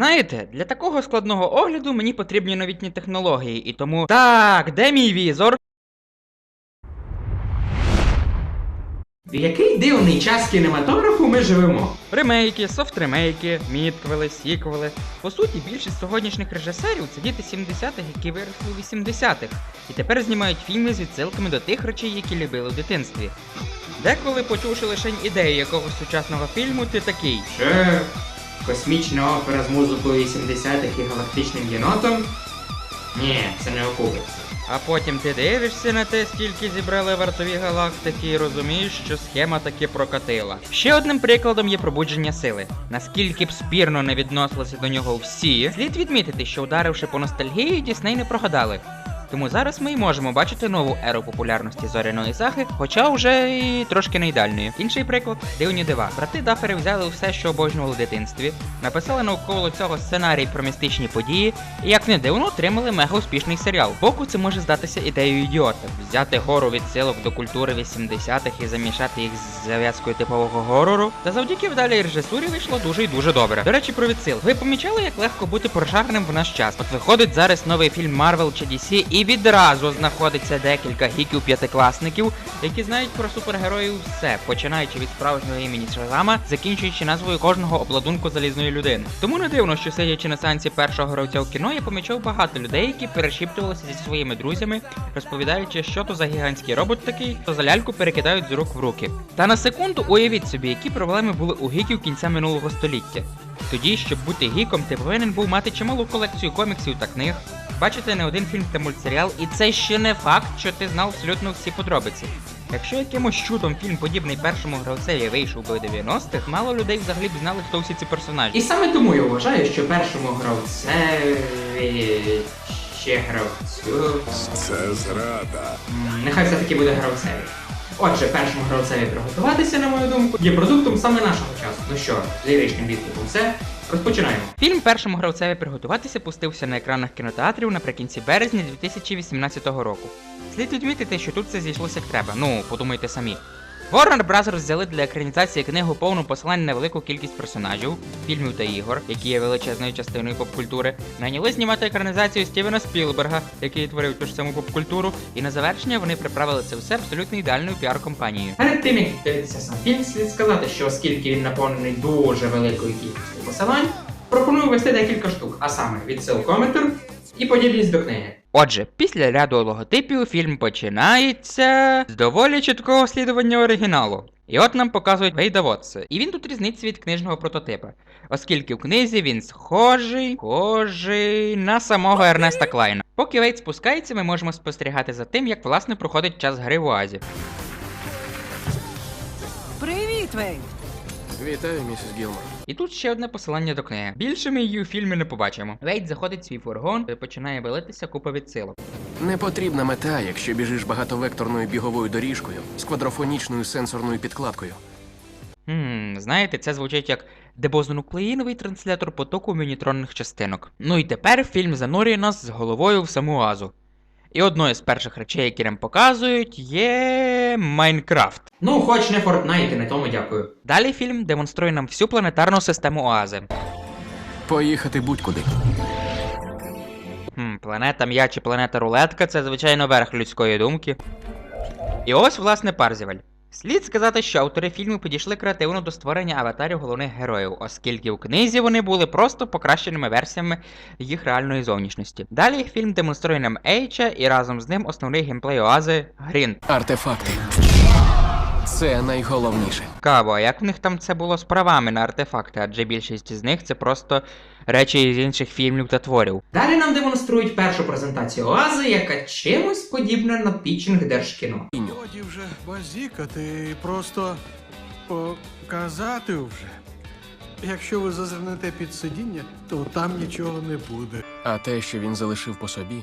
Знаєте, для такого складного огляду мені потрібні новітні технології, і тому. Так, де мій візор? В який дивний час кінематографу ми живемо? Ремейки, софт-ремейки, мідквели, сіквели. По суті, більшість сьогоднішніх режисерів це діти 70-х, які виросли у 80-х, і тепер знімають фільми з відсилками до тих речей, які любили в дитинстві. Деколи, почувши лише ідею якогось сучасного фільму, ти такий. Ще космічна опера з музикою 80-х і галактичним єнотом? Ні, це не окупиться. А потім ти дивишся на те, скільки зібрали вартові галактики, і розумієш, що схема таки прокатила. Ще одним прикладом є пробудження сили. Наскільки б спірно не відносилися до нього всі, слід відмітити, що ударивши по ностальгії, Дісней не прогадали. Тому зараз ми й можемо бачити нову еру популярності зоряної сахи, хоча вже і трошки не ідеальної. Інший приклад дивні дива. Брати Дафери взяли все, що обожнювали в дитинстві, написали навколо цього сценарій про містичні події, і як не дивно, отримали мега успішний серіал. Боку це може здатися ідеєю ідіота. Взяти гору відсилок до культури 80-х і замішати їх з зав'язкою типового горору. Та завдяки вдалій режисурі вийшло дуже і дуже добре. До речі, про відсил. Ви помічали, як легко бути прошареним в наш час? От виходить зараз новий фільм Marvel чи DC, і відразу знаходиться декілька гіків п'ятикласників, які знають про супергероїв все, починаючи від справжнього імені Шазама, закінчуючи назвою кожного обладунку залізної людини. Тому не дивно, що сидячи на сеансі першого гравця в кіно, я помічав багато людей, які перешіптувалися зі своїми друзями, розповідаючи, що то за гігантський робот такий, то за ляльку перекидають з рук в руки. Та на секунду уявіть собі, які проблеми були у гіків кінця минулого століття. Тоді, щоб бути гіком, ти повинен був мати чималу колекцію коміксів та книг, бачити не один фільм та мультсеріал, і це ще не факт, що ти знав абсолютно всі подробиці. Якщо якимось чудом фільм подібний першому гравцеві вийшов би у 90-х, мало людей взагалі б знали, хто всі ці персонажі. І саме тому я вважаю, що першому гравцеві ще гравцю. Це зрада. Нехай все-таки буде гравцеві. Отже, першому гравцеві приготуватися, на мою думку, є продуктом саме нашого часу. Ну що, з ліричним відступом все. Розпочинаємо. Фільм першому гравцеві приготуватися пустився на екранах кінотеатрів наприкінці березня 2018 року. Слід відмітити, що тут все зійшлося як треба. Ну, подумайте самі. Warner Bros. взяли для екранізації книгу повну посилань на велику кількість персонажів, фільмів та ігор, які є величезною частиною поп-культури, найняли знімати екранізацію Стівена Спілберга, який творив ту ж саму поп-культуру, і на завершення вони приправили це все абсолютно ідеальною піар-компанією. Перед тим як дивитися сам фільм, слід сказати, що оскільки він наповнений дуже великою кількістю посилань, пропоную ввести декілька штук, а саме відсилкометр і подібність до книги. Отже, після ряду логотипів фільм починається з доволі чіткого слідування оригіналу. І от нам показують Вейда Вотса. І він тут різниться від книжного прототипа, оскільки в книзі він схожий, схожий на самого Ернеста Клайна. Поки Вейд спускається, ми можемо спостерігати за тим, як власне проходить час гри в Оазі. Привіт, Вейн! Вітаю, місіс Гілмор. І тут ще одне посилання до книги. Більше ми її у фільмі не побачимо. Вейд заходить в свій фургон і починає валитися купа відсилок. Не потрібна мета, якщо біжиш багатовекторною біговою доріжкою з квадрофонічною сенсорною підкладкою. Хм, знаєте, це звучить як дебознуклеїновий транслятор потоку мінітронних частинок. Ну і тепер фільм занурює нас з головою в саму Азу. І одною з перших речей, які нам показують, є Майнкрафт. Ну, хоч не Fortnite, не тому дякую. Далі фільм демонструє нам всю планетарну систему Оази. Поїхати будь-куди. Хм, планета м'я чи планета рулетка це, звичайно, верх людської думки. І ось, власне, Парзіваль. Слід сказати, що автори фільму підійшли креативно до створення аватарів головних героїв, оскільки у книзі вони були просто покращеними версіями їх реальної зовнішності. Далі фільм демонструє нам Ейча і разом з ним основний геймплей Оази Грін. Артефакти. Це найголовніше. Цікаво, а як в них там це було з правами на артефакти, адже більшість з них це просто речі з інших фільмів та творів. Далі нам демонструють першу презентацію Оази, яка чимось подібна на пітчинг Держкіно. Годі вже базікати, просто показати вже. Якщо ви зазирнете під сидіння, то там нічого не буде. А те, що він залишив по собі,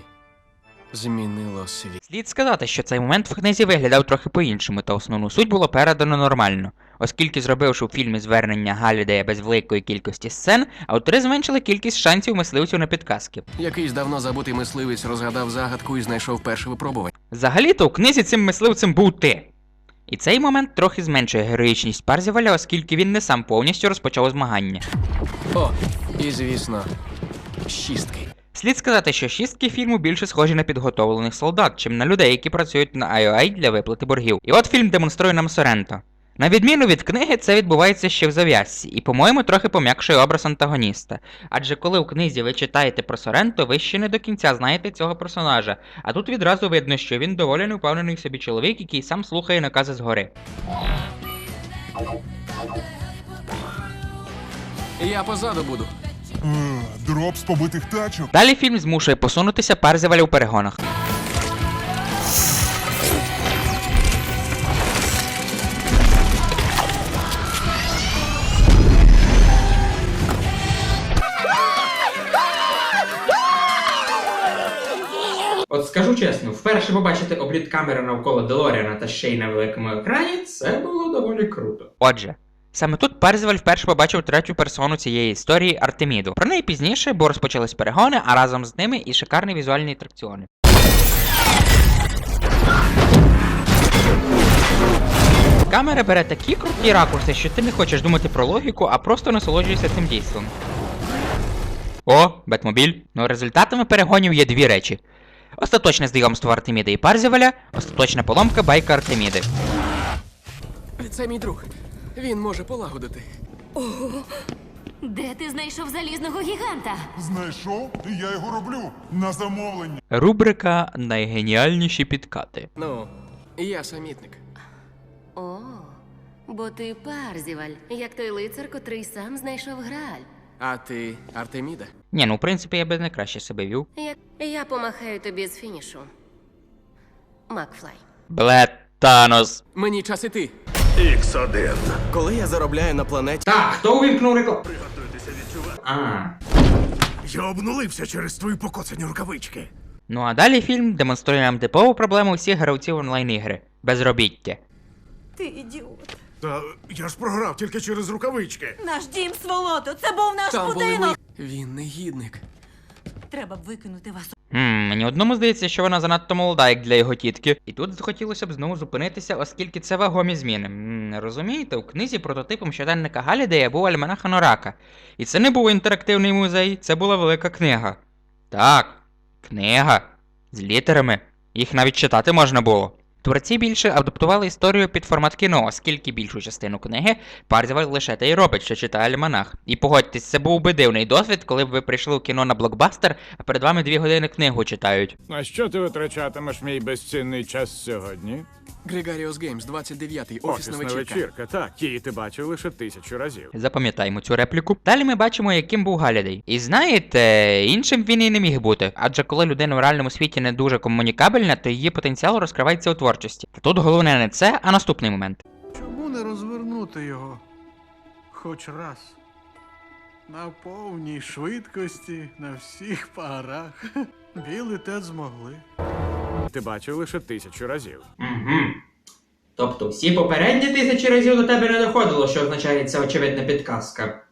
змінило світ. Слід сказати, що цей момент в книзі виглядав трохи по-іншому, та основну суть було передано нормально. Оскільки зробивши у фільмі звернення Галідея без великої кількості сцен, автори зменшили кількість шансів мисливців на підказки. Якийсь давно забутий мисливець розгадав загадку і знайшов перше випробування. Взагалі-то у книзі цим мисливцем був ти. І цей момент трохи зменшує героїчність Парзіваля, оскільки він не сам повністю розпочав змагання. О, І, звісно, шістки. Слід сказати, що шістки фільму більше схожі на підготовлених солдат, чим на людей, які працюють на IOI для виплати боргів. І от фільм демонструє нам Соренто. На відміну від книги, це відбувається ще в зав'язці, і, по-моєму, трохи пом'якшує образ антагоніста. Адже коли в книзі ви читаєте про Соренто, ви ще не до кінця знаєте цього персонажа, а тут відразу видно, що він доволі невпевнений в собі чоловік, який сам слухає накази згори. Я позаду буду. Е, Дроп з побитих тачок. Далі фільм змушує посунутися Парзеваля у перегонах. От скажу чесно, вперше побачити обліт камери навколо Делоріана та ще й на великому екрані, це було доволі круто. Отже, саме тут Перзеваль вперше побачив третю персону цієї історії Артеміду. Про неї пізніше, бо розпочались перегони, а разом з ними і шикарні візуальні атракціони. Камера бере такі круті ракурси, що ти не хочеш думати про логіку, а просто насолоджуєшся цим дійством. О, Бетмобіль. Ну, результатами перегонів є дві речі: остаточне знайомство Артеміда і Парзеваля, остаточна поломка байка Артеміди. Це мій друг. Він може полагодити. Де ти знайшов залізного гіганта? Знайшов, і я його роблю на замовлення. Рубрика Найгеніальніші підкати. Ну, я самітник. О, бо ти Парзіваль, як той лицар, котрий сам знайшов граль. А ти Артеміда? Ні, ну в принципі я би не краще себе вів. Я, я помахаю тобі з фінішу. Макфлай. Блет Танос. Мені час іти. Х1. Коли я заробляю на планеті, Так, хто увімкнув рекламу? Приготуйтеся відчувати. А, Я обнулився через твої покоцані рукавички. Ну а далі фільм демонструє нам типову проблему всіх гравців онлайн-ігри безробіття. Ти ідіот. Та я ж програв тільки через рукавички. Наш дім сволото, це був наш Там були будинок. мої. Він негідник. Треба б викинути вас. Хм, мені одному здається, що вона занадто молода, як для його тітки. І тут захотілося б знову зупинитися, оскільки це вагомі зміни. М, розумієте, у книзі прототипом щоденника Галідея був альманах Норака. І це не був інтерактивний музей, це була велика книга. Так, книга. З літерами. Їх навіть читати можна було. Творці більше адаптували історію під формат кіно, оскільки більшу частину книги Парзіваль лише те й робить, що читає альманах. І погодьтесь, це був би дивний досвід, коли б ви прийшли у кіно на блокбастер, а перед вами дві години книгу читають. На що ти витрачатимеш мій безцінний час сьогодні? Грігаріус Геймс, 29-й, офісна вечірка. вечірка. Так, її ти бачив лише тисячу разів. Запам'ятаємо цю репліку. Далі ми бачимо, яким був Галідей. І знаєте, іншим він і не міг бути. Адже коли людина в реальному світі не дуже комунікабельна, то її потенціал розкривається у творчості. Та тут головне не це, а наступний момент. Чому не розвернути його? Хоч раз. На повній швидкості, на всіх парах. Білий тет змогли. Ти бачив лише тисячу разів. угу. Тобто всі попередні тисячі разів до тебе не доходило, що означає ця очевидна підказка.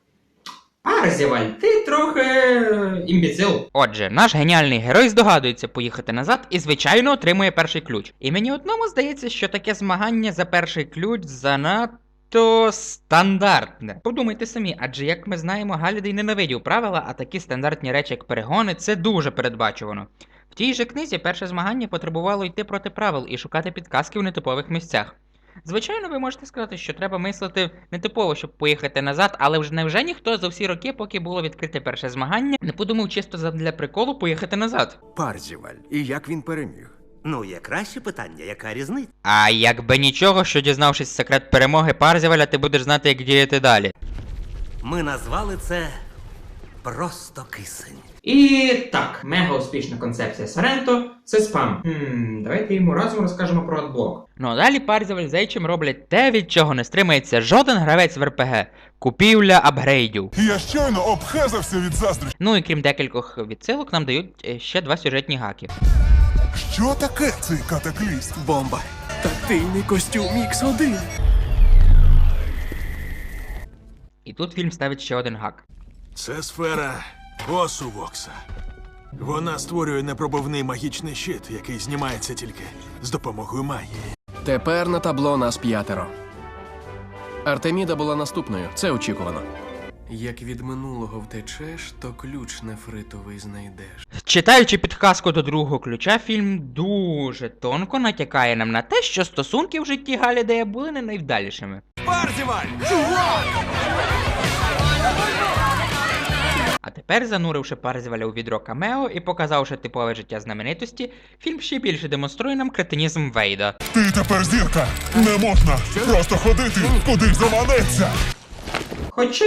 Парзіваль, ти трохи е, імбіцил. Отже, наш геніальний герой здогадується поїхати назад і, звичайно, отримує перший ключ. І мені одному здається, що таке змагання за перший ключ занадто стандартне. Подумайте самі, адже як ми знаємо, Галідей ненавидів правила, а такі стандартні речі, як перегони, це дуже передбачувано. В тій же книзі перше змагання потребувало йти проти правил і шукати підказки в нетипових місцях. Звичайно, ви можете сказати, що треба мислити нетипово, щоб поїхати назад, але вже невже ніхто за всі роки, поки було відкрите перше змагання, не подумав чисто задля приколу поїхати назад. Парзіваль. І як він переміг? Ну, є краще питання, яка різниця? А якби нічого, що дізнавшись секрет перемоги Парзіваля, ти будеш знати, як діяти далі. Ми назвали це просто кисень. І так, мега успішна концепція Соренто це спам. Хм, давайте йому разом розкажемо про адблок. Ну а далі Парзіваль з роблять те, від чого не стримається жоден гравець в РПГ купівля апгрейдів. Я щойно обхезався від заздрощів. Ну і крім декількох відсилок, нам дають е, ще два сюжетні гаки. Що таке цей катаклізм? Бомба. Тактильний костюм Х1. І тут фільм ставить ще один гак. Це сфера осу Вокса. Вона створює непробивний магічний щит, який знімається тільки з допомогою магії. Тепер на табло нас п'ятеро. Артеміда була наступною, це очікувано. Як від минулого втечеш, то ключ нефритовий знайдеш. Читаючи підказку до другого ключа, фільм дуже тонко натякає нам на те, що стосунки в житті Галідея були не найвдалішими. Парзіваль! Тепер, зануривши Парзеваля у відро камео і показавши типове життя знаменитості, фільм ще більше демонструє нам кретинізм Вейда. Ти тепер зірка! Не можна просто ходити, куди заманеться! Хоча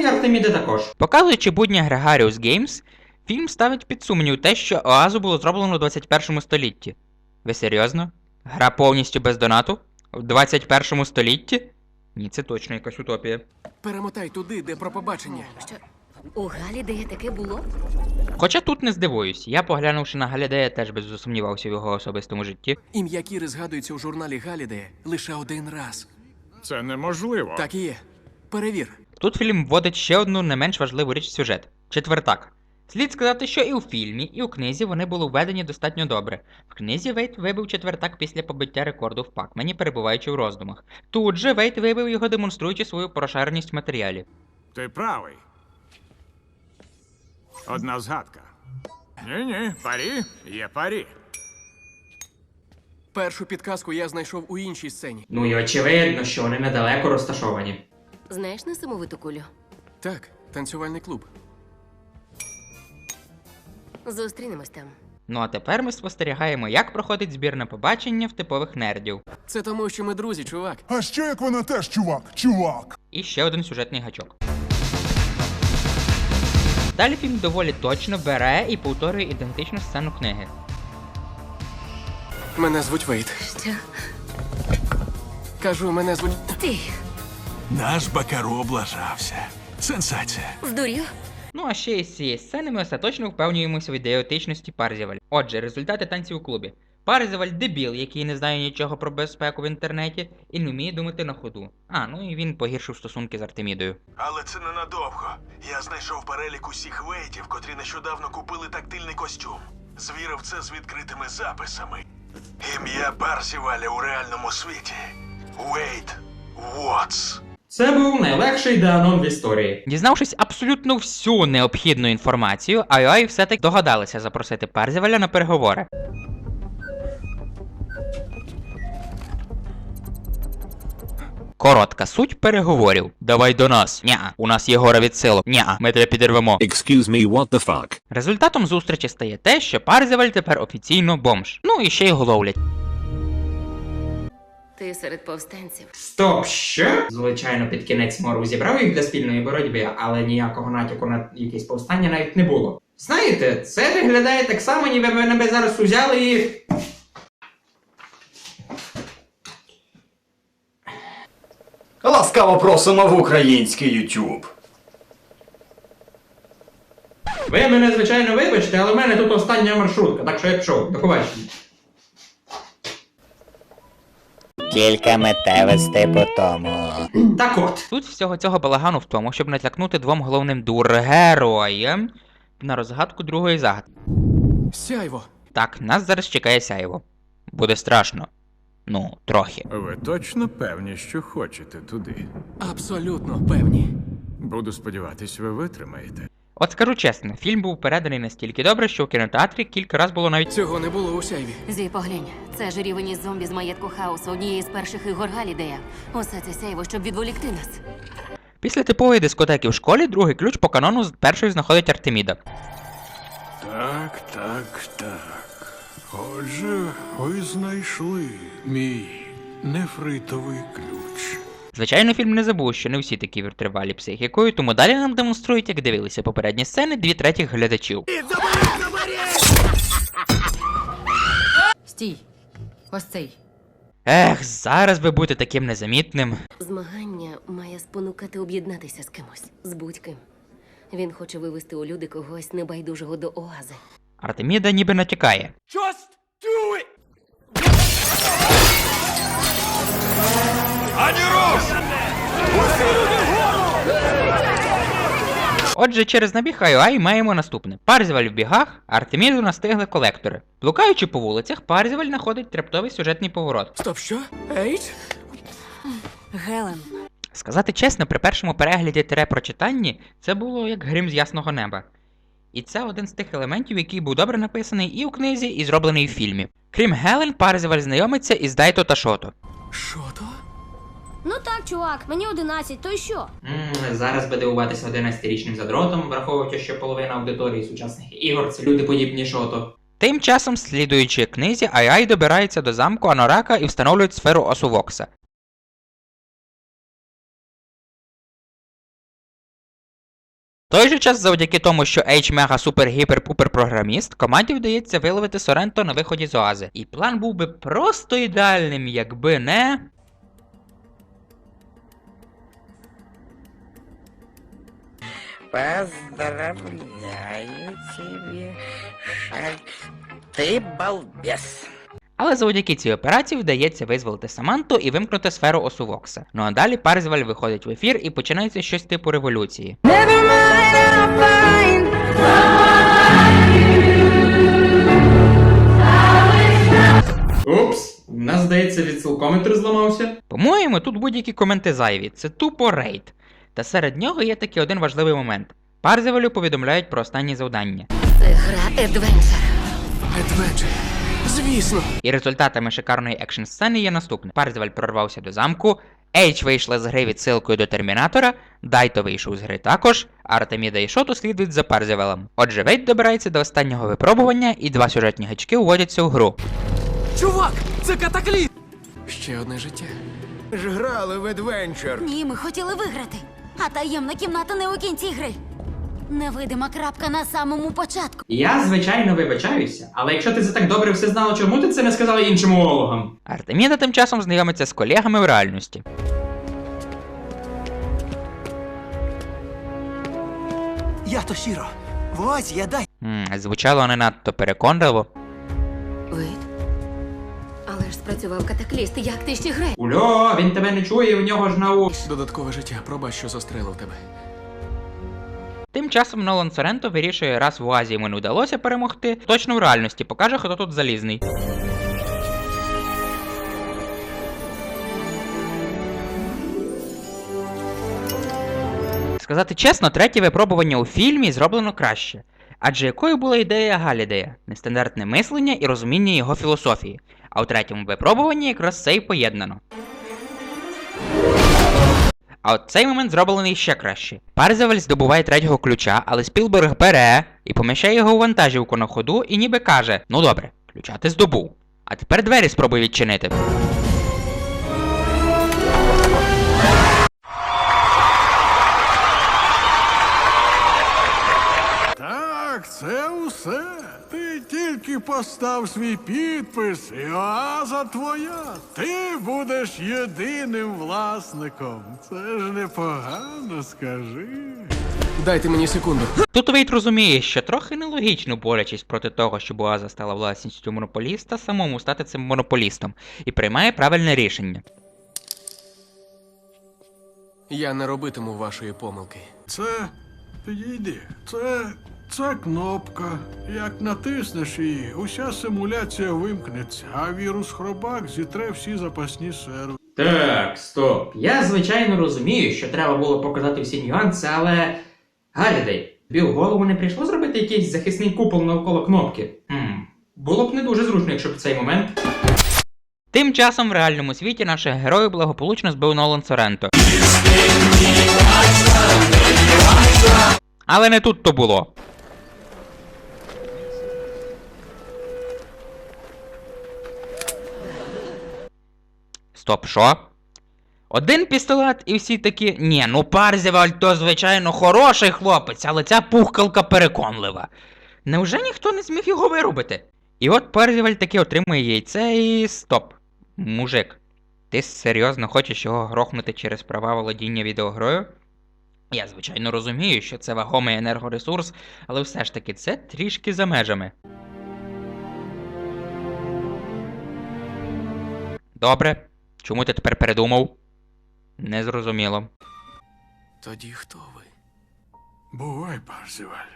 і Артеміда також. Показуючи будні Gregarious Games, фільм ставить під сумнів те, що Оазу було зроблено у 21 столітті. Ви серйозно? Гра повністю без донату? В 21 столітті? Ні, це точно якась утопія. Перемотай туди, де про побачення. Що у Галідея таке було? Хоча тут не здивуюсь, я поглянувши на Галідея, теж би засумнівався в його особистому житті. Ім'я Кіри згадується у журналі Галідея лише один раз. Це неможливо. Так і є. Перевір. Тут фільм вводить ще одну не менш важливу річ сюжет четвертак. Слід сказати, що і у фільмі, і у книзі вони були введені достатньо добре. В книзі Вейт вибив четвертак після побиття рекорду в Пакмені, перебуваючи в роздумах. Тут же Вейт вибив його, демонструючи свою прошареність в матеріалі. Ти правий. Одна згадка. Ні-ні, парі є парі. Першу підказку я знайшов у іншій сцені. Ну і очевидно, що вони недалеко розташовані. Знаєш несамовиту кулю? Так, танцювальний клуб. Зустрінемось там. Ну а тепер ми спостерігаємо, як проходить збір на побачення в типових нердів. Це тому, що ми друзі, чувак. А що як вона теж чувак? Чувак! І ще один сюжетний гачок. Далі фільм доволі точно бере і повторює ідентичну сцену книги. Мене звуть Вейт. Що? Кажу, мене звуть. Ти Наш Бакаро облажався. Сенсація. здурів? Ну а ще із цієї сцени ми остаточно впевнюємося в ідеотичності Парзіваль. Отже, результати танців у клубі. Парзіваль дебіл, який не знає нічого про безпеку в інтернеті і не вміє думати на ходу. А, ну і він погіршив стосунки з Артемідою. Але це ненадовго. Я знайшов перелік усіх вейтів, котрі нещодавно купили тактильний костюм. Звірив це з відкритими записами. Ім'я Парсіваля у реальному світі. Вейт Вотс. Це був найлегший деанон в історії. Дізнавшись абсолютно всю необхідну інформацію, IOI все-таки догадалися запросити Парзіваля на переговори. Коротка суть переговорів. Давай до нас. Ня, у нас є гора відсилок. Ня, ми тебе підірвемо. Excuse me, what the fuck? Результатом зустрічі стає те, що Парзіваль тепер офіційно бомж. Ну і ще його ловлять. Ти серед повстанців. Стоп, що? Звичайно, під кінець Мору зібрав їх для спільної боротьби, але ніякого натяку на якесь повстання навіть не було. Знаєте, це виглядає так само, ніби мене зараз узяли і. Ласкаво просимо в український YouTube. Ви мене, звичайно, вибачте, але в мене тут остання маршрутка, так що я пішов. До побачення. Кілька метевостей по тому. Так от. Суть всього цього балагану в тому, щоб натякнути двом головним дургероям на розгадку другої загадки. Сяйво. Так, нас зараз чекає сяйво. Буде страшно. Ну, трохи. Ви точно певні, що хочете туди. Абсолютно певні. Буду сподіватись, ви витримаєте. От скажу чесно, фільм був переданий настільки добре, що в кінотеатрі кілька разів було навіть. Цього не було у сяйві. Зі поглянь, це ж рівень із зомбі з маєтку хаосу, однієї з перших ігор Галідея. Усе це сяйво, щоб відволікти нас. Після типової дискотеки в школі другий ключ по канону з першою знаходить Артеміда. Так, так, так. Отже, ви знайшли мій нефритовий ключ. Звичайно, фільм не забув, що не всі такі витривалі психікою, тому далі нам демонструють, як дивилися попередні сцени дві третіх глядачів. Стій. Ось цей. Ех, зараз би бути таким незамітним. Змагання має спонукати об'єднатися з кимось, з будь-ким. Він хоче вивести у люди когось небайдужого до оази. Артеміда ніби натякає. Just do it! Отже, через набіг Айоай маємо наступне: Парзіваль в бігах, Артеміду настигли колектори. Блукаючи по вулицях, Парзіваль знаходить трептовий сюжетний поворот. Стоп, що? Ейч? Гелен. Сказати чесно, при першому перегляді тире прочитанні це було як грім з ясного неба. І це один з тих елементів, який був добре написаний і у книзі, і зроблений в фільмі. Крім Гелен, Парзеваль знайомиться із Дайто та Шото. Шото? Ну так, чувак, мені 11, то й що? М, зараз би дивуватися 11-річним задротом, враховуючи, що половина аудиторії сучасних ігор це люди подібні шото. Тим часом, слідуючи книзі, Ай-Ай добирається до замку Анорака і встановлюють сферу Осувокса. Той же час, завдяки тому, що H мега супер гіпер пупер програміст, команді вдається виловити Соренто на виході з Оази. І план був би просто ідеальним, якби не. Поздравляю тебе, Шаль. Ты балбес. Але завдяки цій операції вдається визволити Саманту і вимкнути сферу Осувокса. Ну а далі Парзваль виходить в ефір і починається щось типу революції. Упс, у нас здається відсилкометр зламався. По-моєму, тут будь-які коменти зайві, це тупо рейд. Та серед нього є такий один важливий момент. Парзевелю повідомляють про останні завдання. Це гра Adventure. Едвенчер. Звісно. І результатами шикарної екшн сцени є наступне: Парзевель прорвався до замку, Ейч вийшла з гри відсилкою до Термінатора, Дайто вийшов з гри також, Артеміда і Шоту слідують за Парзевелем. Отже, Вейт добирається до останнього випробування, і два сюжетні гачки уводяться у гру. Чувак, це катаклізм! Ще одне життя. Ж грали в Едвенчер. Ні, ми хотіли виграти. А таємна кімната не у кінці гри. Невидима крапка на самому початку. Я, звичайно, вибачаюся, але якщо ти це так добре все знала, чому ти це не сказала іншим уологам? Артеміда тим часом знайомиться з колегами в реальності. Я то щиро. Ось я дай. М, звучало не надто переконливо. Вид. Але ж спрацював катакліст. Як ти ще граєш? Ульо, він тебе не чує, у нього ж нау. Додаткове життя, пробач, що застрелив тебе. Тим часом Нолан Соренто вирішує, раз в Оазі йому не вдалося перемогти, точно в реальності покаже, хто тут залізний. Сказати чесно, третє випробування у фільмі зроблено краще. Адже якою була ідея Галідея? Нестандартне мислення і розуміння його філософії. А у третьому випробуванні якраз це й поєднано. А от цей момент зроблений ще краще. Парзевель здобуває третього ключа, але Спілберг бере і поміщає його у вантажівку на ходу і ніби каже: Ну добре, ключа ти здобув. А тепер двері спробуй відчинити. Тільки постав свій підпис, і оаза твоя. Ти будеш єдиним власником. Це ж непогано, скажи. Дайте мені секунду. Тут Вейт розуміє, що трохи нелогічно борючись проти того, щоб Оаза стала власністю монополіста, самому стати цим монополістом, і приймає правильне рішення. Я не робитиму вашої помилки. Це підійди. Це. Це кнопка. Як натиснеш її, уся симуляція вимкнеться, а вірус хробак зітре всі запасні сервери. Так, стоп. Я, звичайно, розумію, що треба було показати всі нюанси, але. Галідей, тобі в голову не прийшло зробити якийсь захисний купол навколо кнопки? Хм. Було б не дуже зручно, якщо б в цей момент. Тим часом в реальному світі наших героїв благополучно збив Нолан Соренто. Але не тут то було. Стоп, що? Один пістолет і всі такі. Ні, ну Парзіваль то, звичайно, хороший хлопець, але ця пухкалка переконлива. Невже ніхто не зміг його вирубити? І от Парзіваль таки отримує яйце і стоп. Мужик, ти серйозно хочеш його грохнути через права володіння відеогрою? Я, звичайно, розумію, що це вагомий енергоресурс, але все ж таки це трішки за межами. Добре. Чому ти тепер передумав? Незрозуміло. Тоді хто ви? Бувай, Парзіваль.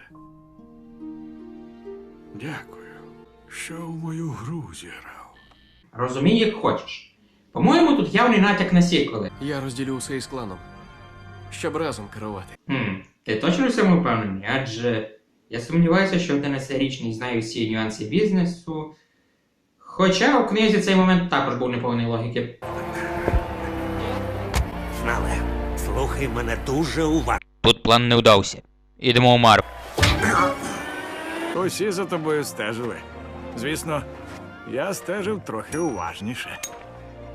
Дякую, що в мою гру зіграв. Розумій, як хочеш. По-моєму, тут явний натяк на сіквели. Я розділю усе із кланом, щоб разом керувати. Хм, ти точно в цьому впевнений? Адже я сумніваюся, що 11-річний знає всі нюанси бізнесу. Хоча у книзі цей момент також був неповний логіки. Фнале, слухай мене дуже уважно. Тут план не вдався. Ідемо у Марк. Усі за тобою стежили. Звісно, я стежив трохи уважніше.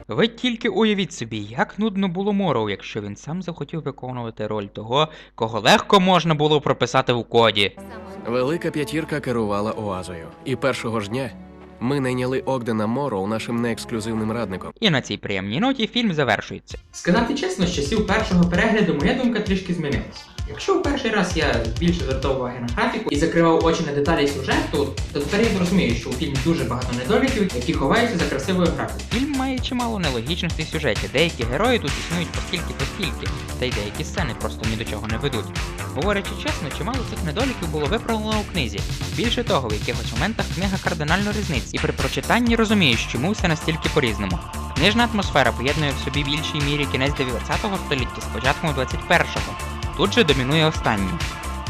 Ви тільки уявіть собі, як нудно було Морроу, якщо він сам захотів виконувати роль того, кого легко можна було прописати в коді. Велика п'ятірка керувала оазою. І першого ж дня ми найняли Огдена Мороу нашим неексклюзивним радником. І на цій приємній ноті фільм завершується. Сказати чесно, з часів першого перегляду моя думка трішки змінилась. Якщо у перший раз я більше звертав уваги на графіку і закривав очі на деталі сюжету, то тепер я зрозумію, що у фільмі дуже багато недоліків, які ховаються за красивою графікою. Фільм має чимало нелогічностей в сюжеті. Деякі герої тут існують постільки постільки, та й деякі сцени просто ні до чого не ведуть. Говорячи чесно, чимало цих недоліків було виправлено у книзі. Більше того, в якихось моментах книга кардинально різниць, і при прочитанні розумієш, чому все настільки по-різному. Книжна атмосфера поєднує в собі більшій мірі кінець 19 століття з початком 21-го. Тут же домінує останній.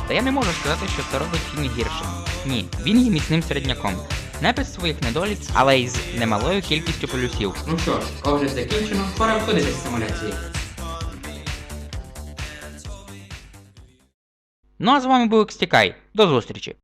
Та я не можу сказати, що це робить фільм гірше. Ні, він є міцним середняком. Не без своїх недоліків, але й з немалою кількістю полюсів. Ну що ж, огляд закінчено, пора виходити з симуляції. Ну а з вами був Кстікай. До зустрічі!